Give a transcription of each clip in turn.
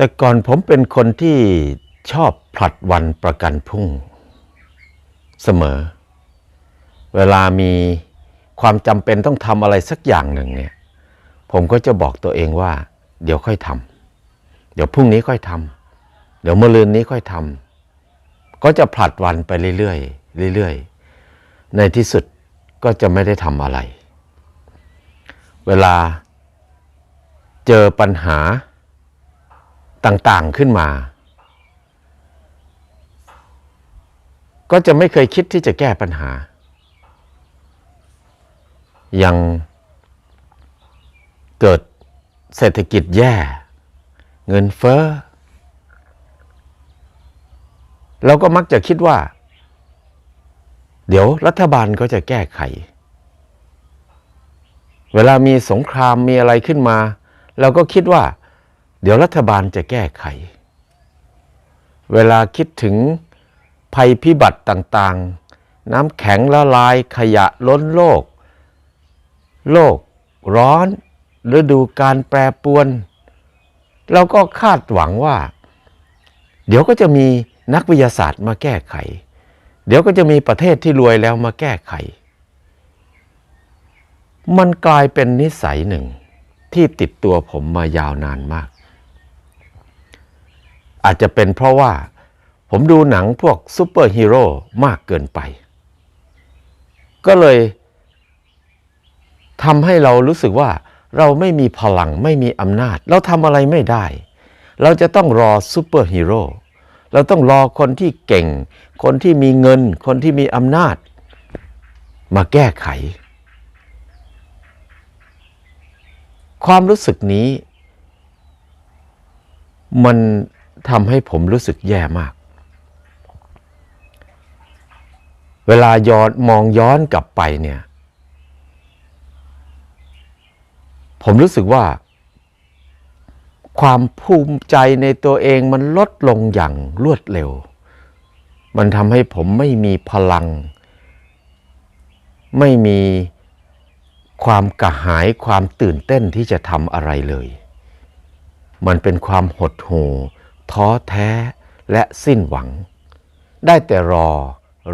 แต่ก่อนผมเป็นคนที่ชอบผลัดวันประกันพรุ่ง เสมอ เวลามีความจำเป็นต้องทำอะไรสักอย่างหนึ่งเนี่ย ผมก็จะบอกตัวเองว่า เดี๋ยวค่อยทำเดี๋ยวพรุ่งนี้ค่อยทำเดี๋ยวเมะรืนนี้ค่อยทำก็จะผลัดวันไปเรื่อยๆเรื่อยๆ ในที่สุดก็จะไม่ได้ทำอะไร เวลาเจอปัญหา ต่างๆขึ้นมา ก็จะไม่เคยคิดที่จะแก้ปัญหา ยังเกิดเศรษฐกิจแย่ เงินเฟ้อเราก็มักจะคิดว่า เดี๋ยวรัฐบาลก็จะแก้ไข เวลามีสงครามมีอะไรขึ้นมา เราก็คิดว่า เดี๋ยวรัฐบาลจะแก้ไข เวลาคิดถึงภัยพิบัติต่างๆ น้ำแข็งละลายขยะล้นโลก โลกร้อนฤดูการแปรปรวน เราก็คาดหวังว่า เดี๋ยวก็จะมีนักวิทยาศาสตร์มาแก้ไข เดี๋ยวก็จะมีประเทศที่รวยแล้วมาแก้ไข มันกลายเป็นนิสัยหนึ่งที่ติดตัวผมมายาวนานมาก อาจจะเป็นเพราะว่าผมดูหนังพวกซูเปอร์ฮีโร่มากเกินไป ก็เลยทำให้เรารู้สึกว่าเราไม่มีพลังไม่มีอำนาจ เราทำอะไรไม่ได้ เราจะต้องรอซูเปอร์ฮีโร่เราต้องรอคนที่เก่ง คนที่มีเงิน คนที่มีอำนาจ มาแก้ไข ความรู้สึกนี้ มัน ทำให้ผมรู้สึกแย่มาก เวลาย้อนมองย้อนกลับไปเนี่ย ผมรู้สึกว่า ความภูมิใจในตัวเองมันลดลงอย่างรวดเร็ว มันทำให้ผมไม่มีพลัง ไม่มีความกระหายความตื่นเต้นที่จะทำอะไรเลย มันเป็นความหดหู่ ท้อแท้และสิ้นหวัง ได้แต่รอ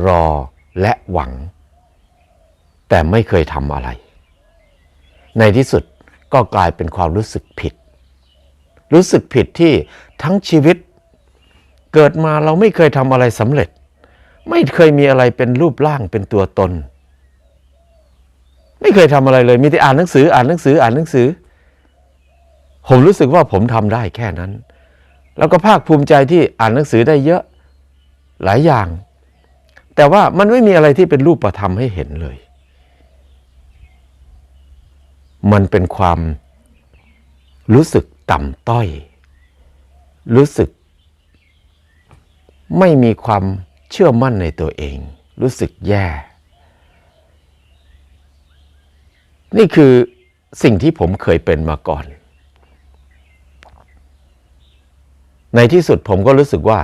รอและหวัง แต่ไม่เคยทำอะไร ในที่สุดก็กลายเป็นความรู้สึกผิด รู้สึกผิดที่ทั้งชีวิต เกิดมาเราไม่เคยทำอะไรสำเร็จ ไม่เคยมีอะไรเป็นรูปร่างเป็นตัวตน ไม่เคยทำอะไรเลย มีแต่อ่านหนังสือ อ่านหนังสือ อ่านหนังสือ ผมรู้สึกว่าผมทำได้แค่นั้น แล้วก็ภาคภูมิใจที่อ่านหนังสือได้เยอะหลายอย่าง แต่ว่ามันไม่มีอะไรที่เป็นรูปธรรมให้เห็นเลย มันเป็นความรู้สึกต่ำต้อย รู้สึก ไม่มีความเชื่อมั่นในตัวเอง รู้สึกแย่ นี่คือสิ่งที่ผมเคยเป็นมาก่อน ในที่สุดผมก็รู้สึกว่า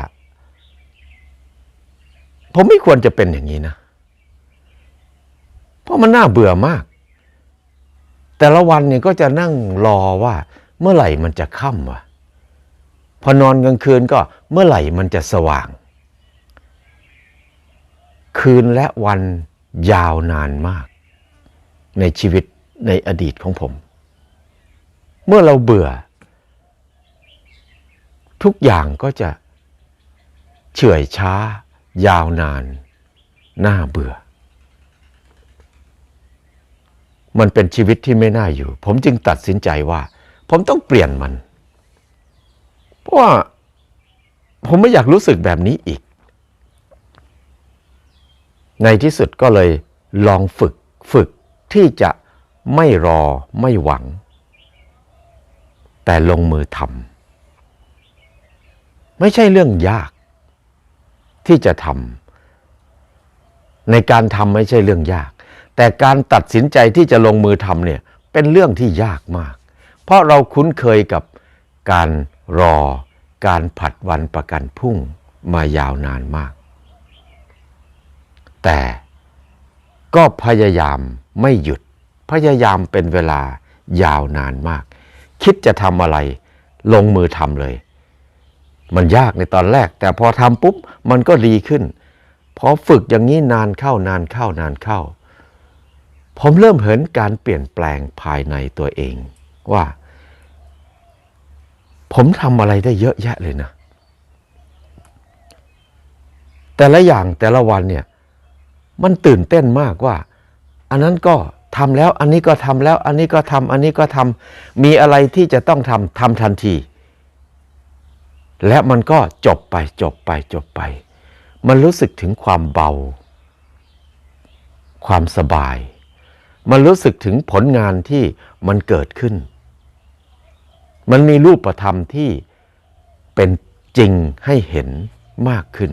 ผมไม่ควรจะเป็นอย่างนี้นะ เพราะมันน่าเบื่อมาก แต่ละวันเนี่ยก็จะนั่งรอว่า เมื่อไหร่มันจะค่ำวะพอนอนกลางคืนก็เมื่อไหร่มันจะสว่าง คืนและวันยาวนานมาก ในชีวิตในอดีตของผม เมื่อเราเบื่อ ทุกอย่างก็จะเฉื่อยช้า ยาวนาน น่าเบื่อ มันเป็นชีวิตที่ไม่น่าอยู่ ผมจึงตัดสินใจว่า ผมต้องเปลี่ยนมัน เพราะว่าผมไม่อยากรู้สึกแบบนี้อีก ในที่สุดก็เลยลองฝึกฝึกที่จะไม่รอไม่หวัง แต่ลงมือทำ ไม่ใช่เรื่องยาก ที่จะทำในการทำไม่ใช่เรื่องยาก แต่การตัดสินใจที่จะลงมือทำเนี่ยเป็นเรื่องที่ยากมาก เพราะเราคุ้นเคยกับการรอการผัดวันประกันพรุ่งมายาวนานมาก แต่ก็พยายามไม่หยุด พยายามเป็นเวลายาวนานมาก คิดจะทำอะไรลงมือทำเลย มันยากในตอนแรก แต่พอทำปุ๊บมันก็ดีขึ้นพอฝึกอย่างนี้นานเข้านานเข้านานเข้า ผมเริ่มเห็นการเปลี่ยนแปลงภายในตัวเองว่า ผมทำอะไรได้เยอะแยะเลยนะ แต่ละอย่างแต่ละวันเนี่ยมันตื่นเต้นมากว่า อันนั้นก็ทำแล้วอันนี้ก็ทำแล้ว อันนี้ก็ทำอันนี้ก็ทำมีอะไรที่จะต้องทำทำทันที และมันก็จบไปจบไปจบไป มันรู้สึกถึงความเบา ความสบาย มันรู้สึกถึงผลงานที่มันเกิดขึ้น มันมีรูปธรรมที่เป็นจริงให้เห็นมากขึ้น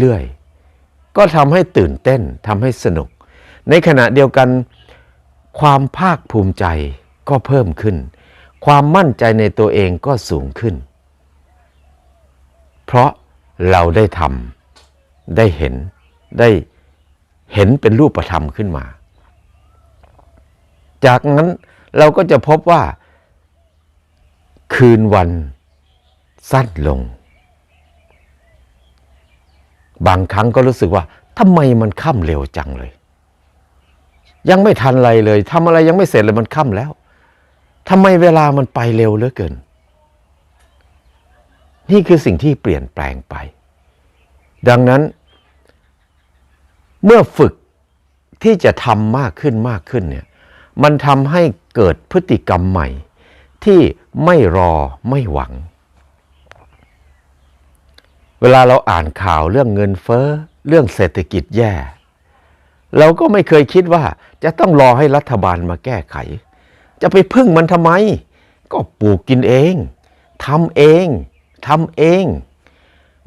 เรื่อยๆ ก็ทำให้ตื่นเต้นทำให้สนุก ในขณะเดียวกัน ความภาคภูมิใจก็เพิ่มขึ้น ความมั่นใจในตัวเองก็สูงขึ้น เพราะเราได้ทำได้เห็นได้เห็นเป็นรูปธรรมขึ้นมา จากนั้นเราก็จะพบว่า คืนวันสั้นลง บางครั้งก็รู้สึกว่าทำไมมันค่ำเร็วจังเลย ยังไม่ทันอะไรเลยทำอะไรยังไม่เสร็จเลยมันค่ำแล้ว ทำไมเวลามันไปเร็วเหลือเกิน นี่คือสิ่งที่เปลี่ยนแปลงไป ดังนั้น เมื่อฝึกที่จะทำมากขึ้นมากขึ้นเนี่ยมันทำให้เกิดพฤติกรรมใหม่ ที่ไม่รอไม่หวัง เวลาเราอ่านข่าวเรื่องเงินเฟ้อ เรื่องเศรษฐกิจแย่ เราก็ไม่เคยคิดว่าจะต้องรอให้รัฐบาลมาแก้ไข จะไปพึ่งมันทำไม ก็ปลูกกินเองทำเองทำเอง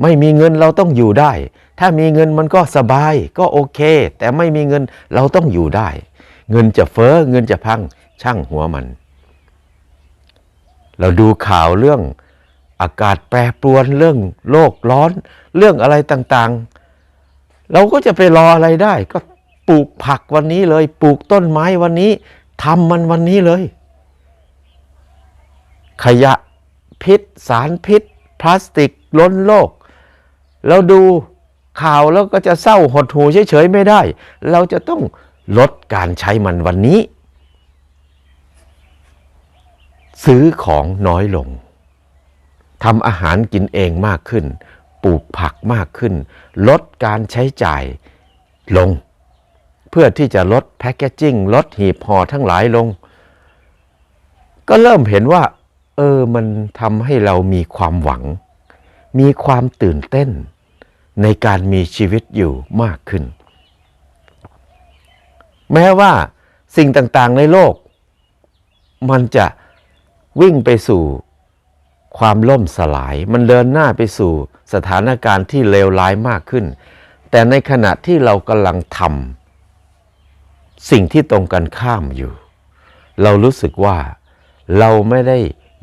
ไม่มีเงินเราต้องอยู่ได้ ถ้ามีเงินมันก็สบายก็โอเค แต่ไม่มีเงินเราต้องอยู่ได้ เงินจะเฟ้อเงินจะพังช่างหัวมัน เราดูข่าวเรื่องอากาศแปรปรวนเรื่องโลกร้อน เรื่องอะไรต่างๆ เราก็จะไปรออะไรได้ ก็ปลูกผักวันนี้เลย ปลูกต้นไม้วันนี้ ทำมันวันนี้เลย ขยะพิษ สารพิษ พลาสติกล้นโลก เราดูข่าวแล้วก็จะเศร้าหดหูเฉยๆไม่ได้ เราจะต้องลดการใช้มันวันนี้ ซื้อของน้อยลงทำอาหารกินเองมากขึ้น ปลูกผักมากขึ้น ลดการใช้จ่ายลง เพื่อที่จะลดแพคเกจิ้งลดหีบห่อทั้งหลายลง ก็เริ่มเห็นว่า เออมันทำให้เรามีความหวัง มีความตื่นเต้น ในการมีชีวิตอยู่มากขึ้น แม้ว่าสิ่งต่างๆในโลก มันจะวิ่งไปสู่ความล่มสลาย มันเดินหน้าไปสู่สถานการณ์ที่เลวร้ายมากขึ้น แต่ในขณะที่เรากำลังทำ สิ่งที่ตรงกันข้ามอยู่ เรารู้สึกว่าเราไม่ได้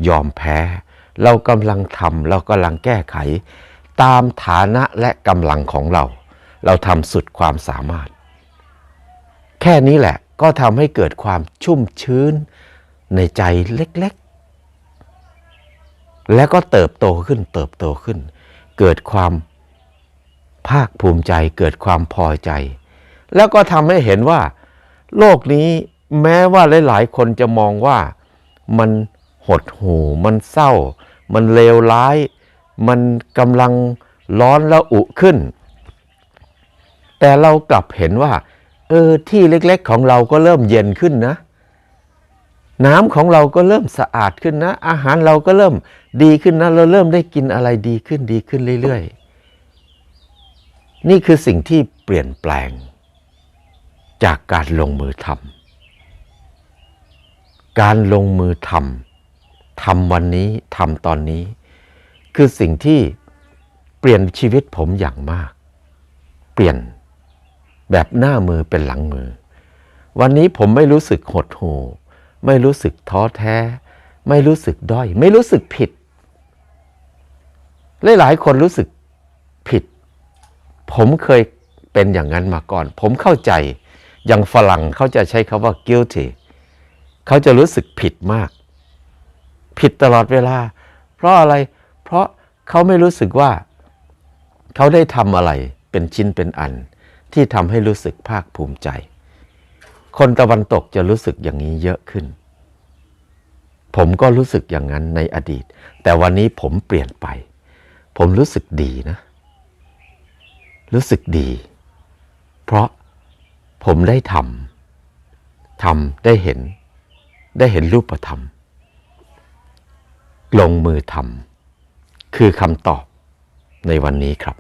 ยอมแพ้ เรากำลังทำเรากำลังแก้ไข ตามฐานะและกำลังของเรา เราทำสุดความสามารถ แค่นี้แหละก็ทำให้เกิดความชุ่มชื้นในใจเล็กๆ และก็เติบโตขึ้นเติบโตขึ้น เกิดความภาคภูมิใจ เกิดความพอใจ แล้วก็ทำให้เห็นว่า โลกนี้แม้ว่าหลาย ๆ คนจะมองว่ามันหดหู่มันเศร้า มันเลวร้าย มันกำลังร้อนและอุขึ้น แต่เรากลับเห็นว่า เออที่เล็ก ๆ ของเราก็เริ่มเย็นขึ้นนะ น้ำของเราก็เริ่มสะอาดขึ้นนะ อาหารเราก็เริ่มดีขึ้นนะ เราเริ่มได้กินอะไรดีขึ้นดีขึ้นเรื่อย ๆ นี่คือสิ่งที่เปลี่ยนแปลง จากการลงมือทำการลงมือทำทำวันนี้ทำตอนนี้ คือสิ่งที่เปลี่ยนชีวิตผมอย่างมาก เปลี่ยนแบบหน้ามือเป็นหลังมือ วันนี้ผมไม่รู้สึกหดหู่ไม่รู้สึกท้อแท้ ไม่รู้สึกด้อย ไม่รู้สึกผิด หลายๆคนรู้สึกผิด ผมเคยเป็นอย่างนั้นมาก่อน ผมเข้าใจ อย่างฝรั่งเขาจะใช้คาว่า guilty เขาจะรู้สึกผิดมาก ผิดตลอดเวลา เพราะอะไร เพราะเขาไม่รู้สึกว่า เขาได้ทำอะไรเป็นชิ้นเป็นอัน ที่ทำให้รู้สึกภาคภูมิใจ คนตะวันตกจะรู้สึกอย่างนี้เยอะขึ้น ผมก็รู้สึกอย่างนั้นในอดีต แต่วันนี้ผมเปลี่ยนไป ผมรู้สึกดีนะ รู้สึกดี เพราะ ผมได้ทำทำได้เห็น ได้เห็นรูปธรรม ลงมือทำคือคำตอบในวันนี้ครับ